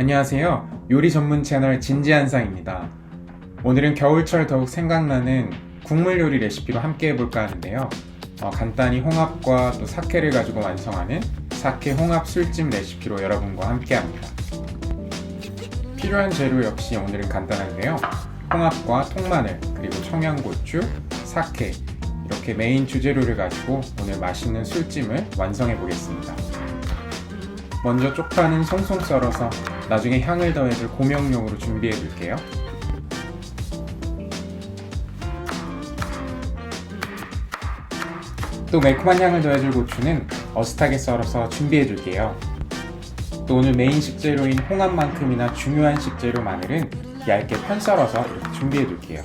안녕하세요. 요리 전문 채널 진지한상입니다. 오늘은 겨울철 더욱 생각나는 국물 요리 레시피로 함께 해볼까 하는데요. 어, 간단히 홍합과 또 사케를 가지고 완성하는 사케 홍합 술찜 레시피로 여러분과 함께 합니다. 필요한 재료 역시 오늘은 간단한데요. 홍합과 통마늘, 그리고 청양고추, 사케, 이렇게 메인 주재료를 가지고 오늘 맛있는 술찜을 완성해 보겠습니다. 먼저 쪽파는 송송 썰어서 나중에 향을 더해줄 고명용으로 준비해 둘게요. 또 매콤한 향을 더해줄 고추는 어슷하게 썰어서 준비해 둘게요. 또 오늘 메인 식재료인 홍합만큼이나 중요한 식재료 마늘은 얇게 편 썰어서 준비해 둘게요.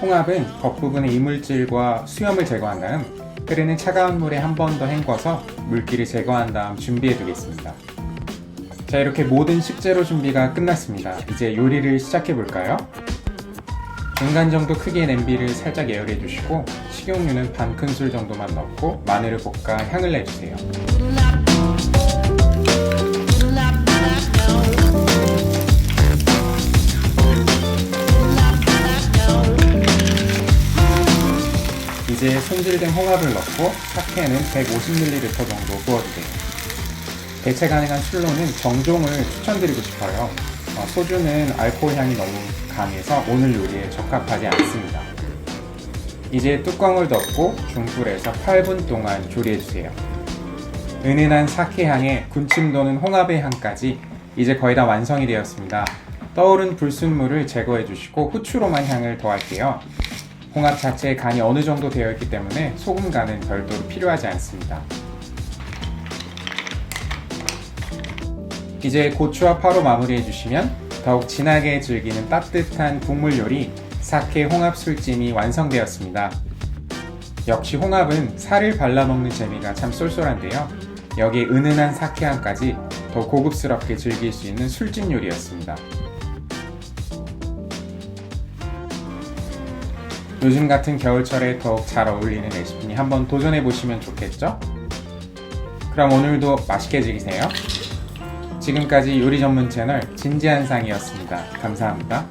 홍합은 겉부분의 이물질과 수염을 제거한 다음 끓이는 차가운 물에 한 번 더 헹궈서 물기를 제거한 다음 준비해 두겠습니다. 자, 이렇게 모든 식재료 준비가 끝났습니다. 이제 요리를 시작해 볼까요? 중간 정도 크기의 냄비를 살짝 예열해 주시고 식용유는 반 큰술 정도만 넣고 마늘을 볶아 향을 내주세요. 이제 손질된 홍합을 넣고 사케는 150ml 정도 부어주세요. 대체 가능한 술로는 정종을 추천드리고 싶어요. 어, 소주는 알코올 향이 너무 강해서 오늘 요리에 적합하지 않습니다. 이제 뚜껑을 덮고 중불에서 8분 동안 조리해주세요. 은은한 사케 향에 군침 도는 홍합의 향까지 이제 거의 다 완성이 되었습니다. 떠오른 불순물을 제거해 주시고 후추로만 향을 더할게요. 홍합 자체에 간이 어느 정도 되어 있기 때문에 소금 간은 별도로 필요하지 않습니다. 이제 고추와 파로 마무리해 주시면 더욱 진하게 즐기는 따뜻한 국물 요리 사케 홍합 술찜이 완성되었습니다. 역시 홍합은 살을 발라 먹는 재미가 참 쏠쏠한데요. 여기에 은은한 사케향까지 더 고급스럽게 즐길 수 있는 술찜 요리였습니다. 요즘 같은 겨울철에 더욱 잘 어울리는 레시피니 한번 도전해 보시면 좋겠죠? 그럼 오늘도 맛있게 즐기세요. 지금까지 요리 전문 채널 진지한 상이었습니다. 감사합니다.